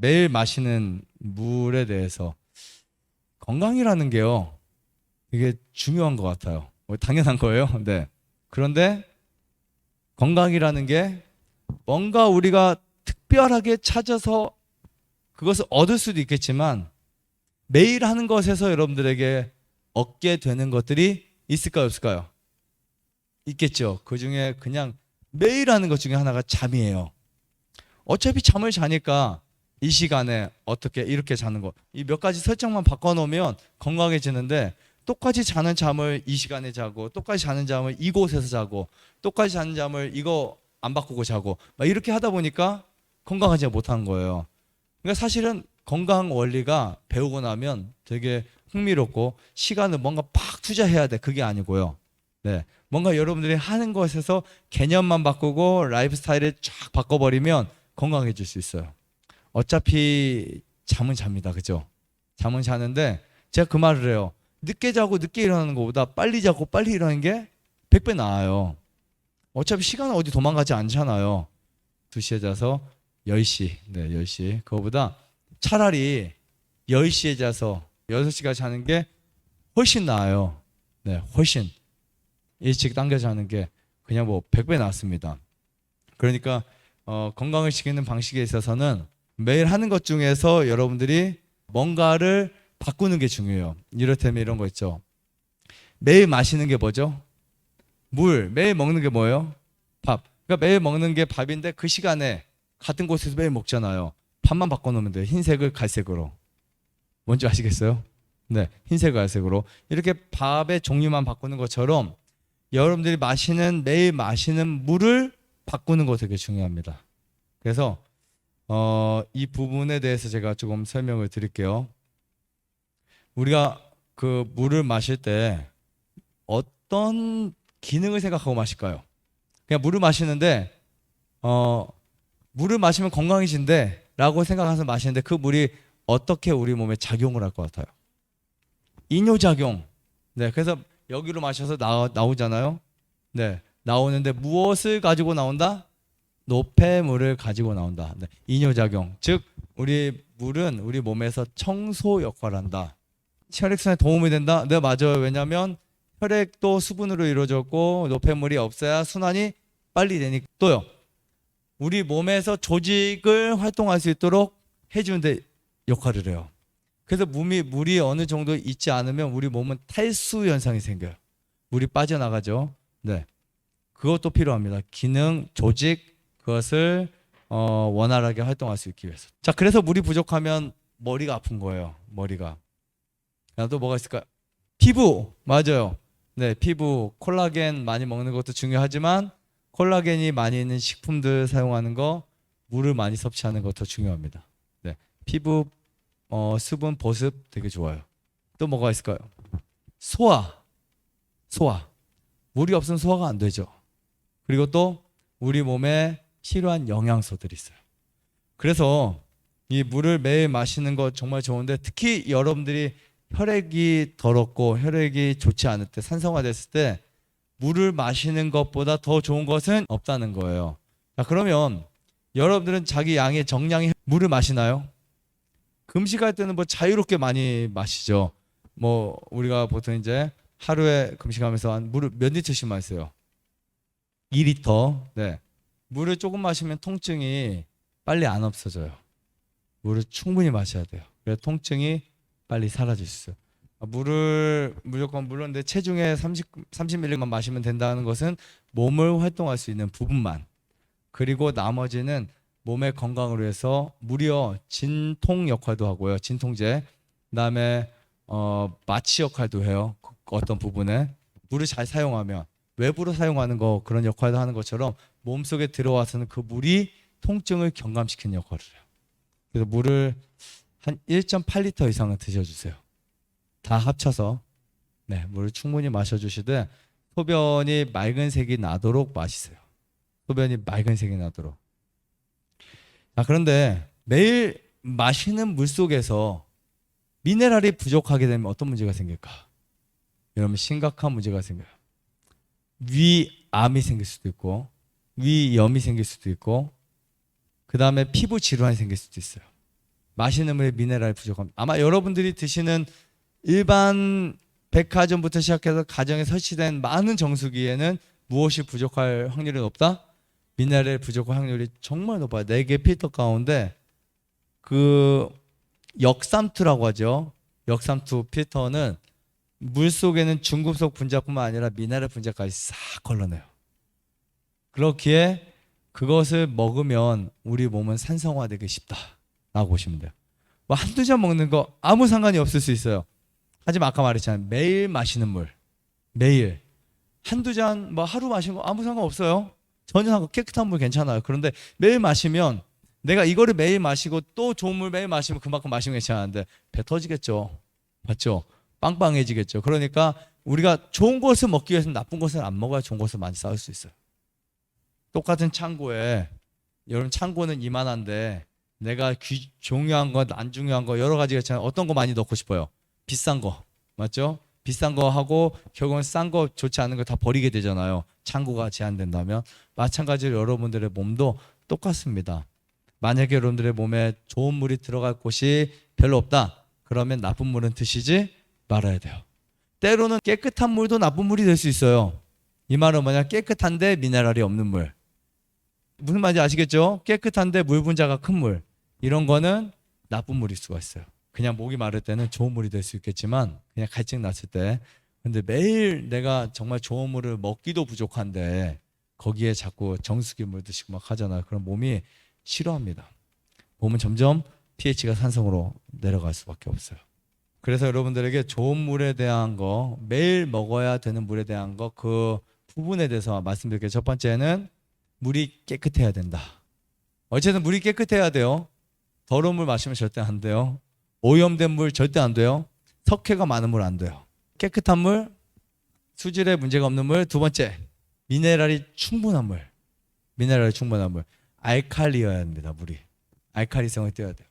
매일 마시는 물에 대해서 건강이라는 게요. 이게 중요한 것 같아요. 뭐 당연한 거예요. 네. 그런데 건강이라는 게 뭔가 우리가 특별하게 찾아서 그것을 얻을 수도 있겠지만 매일 하는 것에서 여러분들에게 얻게 되는 것들이 있을까요, 없을까요? 있겠죠. 그 중에 그냥 매일 하는 것 중에 하나가 잠이에요. 어차피 잠을 자니까 이 시간에 어떻게 이렇게 자는 거. 이 몇 가지 설정만 바꿔놓으면 건강해지는데 똑같이 자는 잠을 이 시간에 자고 똑같이 자는 잠을 이곳에서 자고 똑같이 자는 잠을 이거 안 바꾸고 자고 막 이렇게 하다 보니까 건강하지 못하는 거예요. 그러니까 사실은 건강 원리가 배우고 나면 되게 흥미롭고 시간을 뭔가 팍 투자해야 돼. 그게 아니고요. 네. 뭔가 여러분들이 하는 것에서 개념만 바꾸고 라이프 스타일을 쫙 바꿔버리면 건강해질 수 있어요. 어차피 잠은 잡니다. 그죠? 잠은 자는데 제가 그 말을 해요. 늦게 자고 늦게 일어나는 것보다 빨리 자고 빨리 일어나는 게 100배 나아요. 어차피 시간은 어디 도망가지 않잖아요. 2시에 자서 10시, 네, 10시. 그거보다 차라리 10시에 자서 6시가 자는 게 훨씬 나아요. 네, 훨씬. 일찍 당겨 자는 게 그냥 뭐 100배 낫습니다. 그러니까 어, 건강을 지키는 방식에 있어서는 매일 하는 것 중에서 여러분들이 뭔가를 바꾸는 게 중요해요. 이를테면 이런 거 있죠. 매일 마시는 게 뭐죠? 물. 매일 먹는 게 뭐예요? 밥. 그러니까 매일 먹는 게 밥인데 그 시간에 같은 곳에서 매일 먹잖아요. 밥만 바꿔놓으면 돼요. 흰색을 갈색으로. 뭔지 아시겠어요? 네, 흰색 갈색으로 이렇게 밥의 종류만 바꾸는 것처럼 여러분들이 마시는 매일 마시는 물을 바꾸는 거 되게 중요합니다. 그래서 어, 이 부분에 대해서 제가 조금 설명을 드릴게요. 우리가 그 물을 마실 때 어떤 기능을 생각하고 마실까요? 그냥 물을 마시는데 어, 물을 마시면 건강해진대라고 생각해서 마시는데 그 물이 어떻게 우리 몸에 작용을 할 것 같아요? 이뇨작용. 네, 그래서 여기로 마셔서 나, 나오잖아요. 네, 나오는데 무엇을 가지고 나온다? 노폐물을 가지고 나온다. 네, 이뇨작용. 즉 우리 물은 우리 몸에서 청소 역할을 한다. 혈액순환에 도움이 된다. 네, 맞아요. 왜냐하면 혈액도 수분으로 이루어졌고 노폐물이 없어야 순환이 빨리 되니까 또요. 우리 몸에서 조직을 활동할 수 있도록 해주는 데 역할을 해요. 그래서 물이, 물이 어느 정도 있지 않으면 우리 몸은 탈수 현상이 생겨요. 물이 빠져나가죠. 네. 그것도 필요합니다. 기능, 조직, 그것을 어, 원활하게 활동할 수 있기 위해서. 자, 그래서 물이 부족하면 머리가 아픈 거예요. 머리가. 야, 또 뭐가 있을까요? 피부. 맞아요. 네, 피부. 콜라겐 많이 먹는 것도 중요하지만 콜라겐이 많이 있는 식품들 사용하는 거, 물을 많이 섭취하는 것도 중요합니다. 네. 피부 어, 수분 보습 되게 좋아요. 또 뭐가 있을까요? 소화. 소화. 물이 없으면 소화가 안 되죠. 그리고 또 우리 몸에 필요한 영양소들이 있어요. 그래서 이 물을 매일 마시는 거 정말 좋은데 특히 여러분들이 혈액이 더럽고 혈액이 좋지 않을 때 산성화됐을 때 물을 마시는 것보다 더 좋은 것은 없다는 거예요. 자, 그러면 여러분들은 자기 양의 정량의 물을 마시나요? 금식할 때는 뭐 자유롭게 많이 마시죠. 뭐 우리가 보통 이제 하루에 금식하면서 한 물을 몇 리터씩 마세요? 2리터. 네. 물을 조금 마시면 통증이 빨리 안 없어져요. 물을 충분히 마셔야 돼요. 그래 통증이 빨리 사라질 수. 아, 물을 무조건 물론 내 체중의 30 30ml만 마시면 된다는 것은 몸을 활동할 수 있는 부분만. 그리고 나머지는 몸의 건강을 위해서 무려 진통 역할도 하고요. 진통제. 그다음에 어 마취 역할도 해요. 그 어떤 부분에 물을 잘 사용하면 외부로 사용하는 거 그런 역할도 하는 것처럼 몸속에 들어와서는 그 물이 통증을 경감시키는 역할을 해요. 그래서 물을 한 1.8리터 이상은 드셔주세요. 다 합쳐서 네 물을 충분히 마셔주시되 소변이 맑은 색이 나도록 마시세요. 소변이 맑은 색이 나도록. 아 그런데 매일 마시는 물 속에서 미네랄이 부족하게 되면 어떤 문제가 생길까? 여러분 심각한 문제가 생겨요. 위암이 생길 수도 있고 위염이 생길 수도 있고 그 다음에 피부 질환이 생길 수도 있어요. 마시는 물에 미네랄 부족합니다. 아마 여러분들이 드시는 일반 백화점부터 시작해서 가정에 설치된 많은 정수기에는 무엇이 부족할 확률이 높다? 미네랄 부족할 확률이 정말 높아요. 네 개 필터 가운데 그 역삼투라고 하죠. 역삼투 필터는 물 속에는 중금속 분자뿐만 아니라 미네랄 분자까지 싹 걸러내요. 그렇기에 그것을 먹으면 우리 몸은 산성화되기 쉽다라고 보시면 돼요. 뭐 한두 잔 먹는 거 아무 상관이 없을 수 있어요. 하지만 아까 말했잖아요. 매일 마시는 물. 매일. 한두 잔 뭐 하루 마시는 거 아무 상관 없어요. 전혀 상관 깨끗한 물 괜찮아요. 그런데 매일 마시면 내가 이거를 매일 마시고 또 좋은 물 매일 마시면 그만큼 마시면 괜찮은데 배 터지겠죠. 맞죠? 빵빵해지겠죠. 그러니까 우리가 좋은 것을 먹기 위해서는 나쁜 것을 안 먹어야 좋은 것을 많이 쌓을 수 있어요. 똑같은 창고에 여러분 창고는 이만한데 내가 귀, 중요한 것, 안 중요한 거 여러 가지가 있잖아요. 어떤 거 많이 넣고 싶어요? 비싼 거. 맞죠? 비싼 거 하고 결국은 싼 거 좋지 않은 거 다 버리게 되잖아요. 창고가 제한된다면 마찬가지로 여러분들의 몸도 똑같습니다. 만약에 여러분들의 몸에 좋은 물이 들어갈 곳이 별로 없다. 그러면 나쁜 물은 드시지 말아야 돼요. 때로는 깨끗한 물도 나쁜 물이 될 수 있어요. 이 말은 뭐냐? 깨끗한데 미네랄이 없는 물. 무슨 말인지 아시겠죠? 깨끗한데 물 분자가 큰 물. 이런 거는 나쁜 물일 수가 있어요. 그냥 목이 마를 때는 좋은 물이 될 수 있겠지만 그냥 갈증 났을 때 근데 매일 내가 정말 좋은 물을 먹기도 부족한데 거기에 자꾸 정수기 물 드시고 막 하잖아요. 그럼 몸이 싫어합니다. 몸은 점점 pH가 산성으로 내려갈 수밖에 없어요. 그래서 여러분들에게 좋은 물에 대한 거 매일 먹어야 되는 물에 대한 거 그 부분에 대해서 말씀드릴게요. 첫 번째는 물이 깨끗해야 된다. 어쨌든 물이 깨끗해야 돼요. 더러운 물 마시면 절대 안 돼요. 오염된 물 절대 안 돼요. 석회가 많은 물 안 돼요. 깨끗한 물, 수질에 문제가 없는 물. 두 번째, 미네랄이 충분한 물. 미네랄이 충분한 물. 알칼리여야 합니다. 물이. 알칼리성을 띄어야 돼요.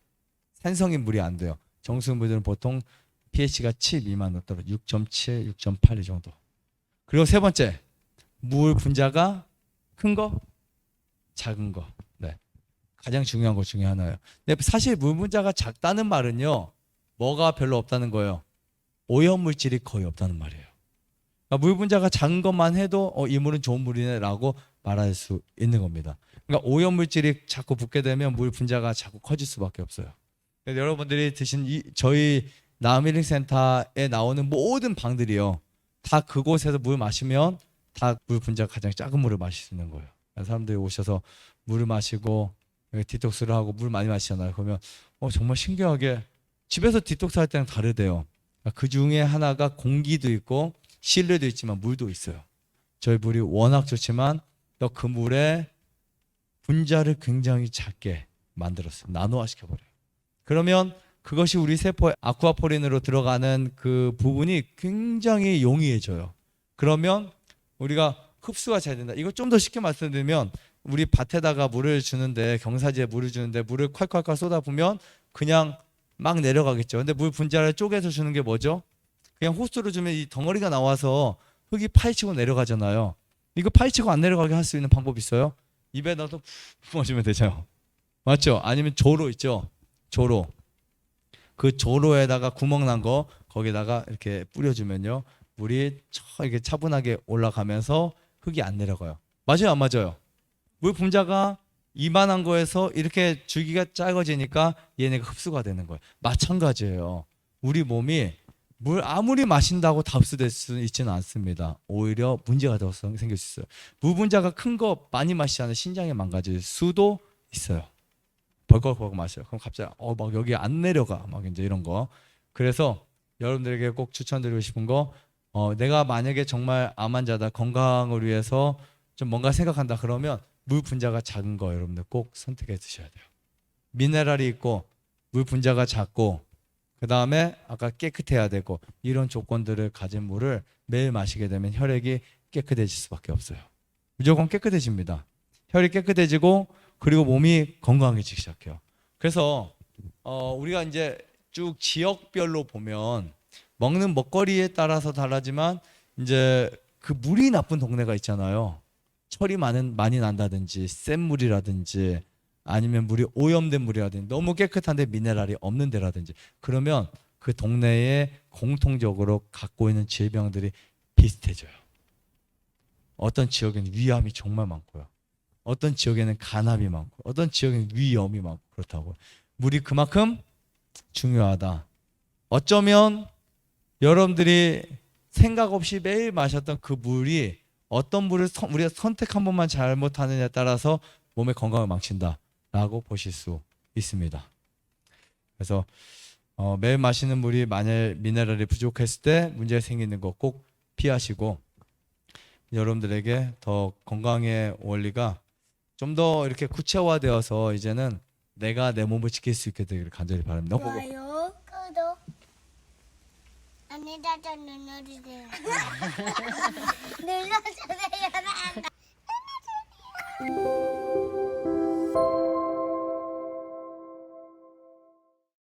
산성인 물이 안 돼요. 정수물들은 보통 pH가 7 미만으로 떨어 6.7, 6.8 이 정도. 그리고 세 번째, 물 분자가 큰 거, 작은 거. 네. 가장 중요한 것 중에 하나예요. 근데 사실 물 분자가 작다는 말은요. 뭐가 별로 없다는 거예요. 오염 물질이 거의 없다는 말이에요. 그러니까 물 분자가 작은 것만 해도 어, 이 물은 좋은 물이네라고 말할 수 있는 겁니다. 그러니까 오염 물질이 자꾸 붙게 되면 물 분자가 자꾸 커질 수밖에 없어요. 여러분들이 드신 이 저희 나미링 센터에 나오는 모든 방들이요. 다 그곳에서 물 마시면 다 물 분자가 가장 작은 물을 마실 수 있는 거예요. 사람들이 오셔서 물을 마시고 디톡스를 하고 물 많이 마시잖아요. 그러면 어, 정말 신기하게 집에서 디톡스 할 때랑 다르대요. 그 중에 하나가 공기도 있고 실내도 있지만 물도 있어요. 저희 물이 워낙 좋지만 또 그 물에 분자를 굉장히 작게 만들었어요. 나노화 시켜버려요. 그러면 그것이 우리 세포에 아쿠아포린으로 들어가는 그 부분이 굉장히 용이해져요. 그러면 우리가 흡수가 잘 된다. 이거 좀더 쉽게 말씀드리면 우리 밭에다가 물을 주는데 경사지에 물을 주는데 물을 콸콸콸 쏟아 부면 그냥 막 내려가겠죠. 근데 물 분자를 쪼개서 주는 게 뭐죠? 그냥 호스로 주면 이 덩어리가 나와서 흙이 파헤치고 내려가잖아요. 이거 파헤치고 안 내려가게 할 수 있는 방법 있어요? 입에 넣어서 푹 부어주면 되죠. 맞죠? 아니면 조로 있죠. 조로. 그 조로에다가 구멍 난 거 거기다가 이렇게 뿌려주면요. 물이 쳐 이렇게 차분하게 올라가면서 흙이 안 내려가요. 맞아요, 안 맞아요? 물 분자가 이만한 거에서 이렇게 줄기가 작아지니까 얘네가 흡수가 되는 거예요. 마찬가지예요. 우리 몸이 물 아무리 마신다고 다 흡수될 수 있지는 않습니다. 오히려 문제가 더 생- 생길 수 있어요. 물 분자가 큰 거 많이 마시면 신장이 망가질 수도 있어요. 벌컥벌컥 마셔요. 그럼 갑자기 어 막 여기 안 내려가 막 이제 이런 거. 그래서 여러분들에게 꼭 추천드리고 싶은 거 어, 내가 만약에 정말 암 환자다 건강을 위해서 좀 뭔가 생각한다 그러면 물 분자가 작은 거 여러분들 꼭 선택해 드셔야 돼요. 미네랄이 있고 물 분자가 작고 그 다음에 아까 깨끗해야 되고 이런 조건들을 가진 물을 매일 마시게 되면 혈액이 깨끗해질 수밖에 없어요. 무조건 깨끗해집니다. 혈이 깨끗해지고 그리고 몸이 건강해지기 시작해요. 그래서 어, 우리가 이제 쭉 지역별로 보면 먹는 먹거리에 따라서 달라지만 이제 그 물이 나쁜 동네가 있잖아요. 철이 많은 많이 난다든지 센 물이라든지 아니면 물이 오염된 물이라든지 너무 깨끗한데 미네랄이 없는 데라든지 그러면 그 동네에 공통적으로 갖고 있는 질병들이 비슷해져요. 어떤 지역에는 위암이 정말 많고요. 어떤 지역에는 간암이 많고 어떤 지역에는 위염이 많고 그렇다고 물이 그만큼 중요하다. 어쩌면 여러분들이 생각 없이 매일 마셨던 그 물이 어떤 물을 선- 우리가 선택 한 번만 잘못하느냐에 따라서 몸의 건강을 망친다라고 보실 수 있습니다. 그래서 어, 매일 마시는 물이 만약 미네랄이 부족했을 때 문제가 생기는 거 꼭 피하시고 여러분들에게 더 건강의 원리가 좀 더 이렇게 구체화되어서 이제는 내가 내 몸을 지킬 수 있게 되기를 간절히 바랍니다. 좋아요. 언니들한테 눌러주세요. 눌러주세요.